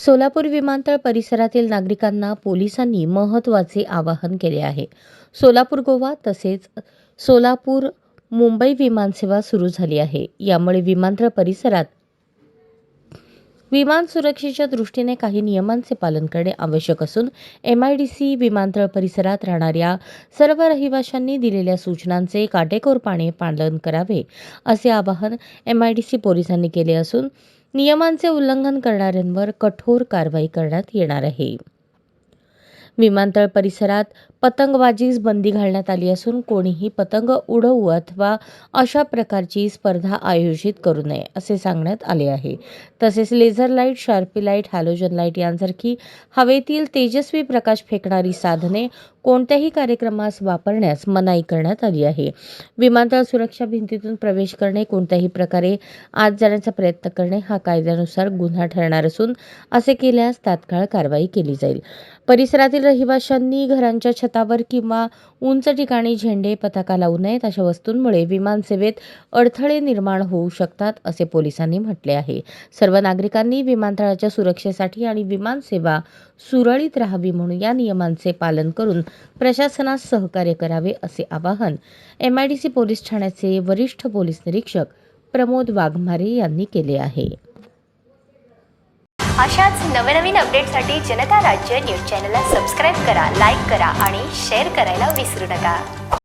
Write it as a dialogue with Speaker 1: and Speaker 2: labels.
Speaker 1: सोलापूर विमानतळ परिसरातील नागरिकांना पोलिसांनी महत्त्वाचे आवाहन केले आहे. सोलापूर गोवा तसेच सोलापूर मुंबई विमानसेवा सुरू झाली आहे. यामुळे विमानतळ परिसरात विमान सुरक्षेच्या दृष्टीने काही नियमांचे पालन करणे आवश्यक असून एम आय डी सी विमानतळ परिसरात राहणाऱ्या सर्व रहिवाशांनी दिलेल्या सूचनांचे काटेकोरपणे पालन करावे असे आवाहन एम आय डी सी पोलिसांनी केले असून नियमांचे उल्लंघन करणाऱ्यांवर कठोर कारवाई करण्यात येणार आहे. विमानतळ परिसरात पतंगबाजीस बंदी घालण्यात आली असून कोणीही पतंग उडवू अथवा अशा प्रकारची स्पर्धा आयोजित करू नये असे सांगण्यात आले आहे. तसेच laser light sharpy light halogen light यांसारखी हवेतील तेजस्वी प्रकाश फेकणारी साधने कोणत्याही कार्यक्रमास वापरण्यास मनाई करण्यात आली आहे. विमानतळ सुरक्षा भिंतीतून प्रवेश करणे कोणत्याही प्रकारे आत जाण्याचा प्रयत्न करणे हा कायद्यानुसार गुन्हा ठरणार असून असे केल्यास तात्काळ कारवाई केली जाईल. परिसरातील रहिवाशांनी घरांच्या छतावर किंवा उंच ठिकाणी झेंडे पताका लावू नयेत अशा वस्तूंमुळे विमानसेवेत अडथळे निर्माण होऊ शकतात असे पोलिसांनी म्हटले आहे. सर्व नागरिकांनी विमानतळाच्या सुरक्षेसाठी आणि विमानसेवा सुरळीत राहावी म्हणून या नियमांचे पालन करून प्रशासनास सहकार्य करावे असे आवाहन एमआयडीसी पोलीस ठाण्याचे वरिष्ठ पोलीस निरीक्षक प्रमोद वाघमारे यांनी केले आहे.
Speaker 2: अशाच नवनवीन अपडेटसाठी जनता राज्य न्यूज चॅनलला सबस्क्राईब करा लाईक करा आणि शेअर करायला विसरू नका.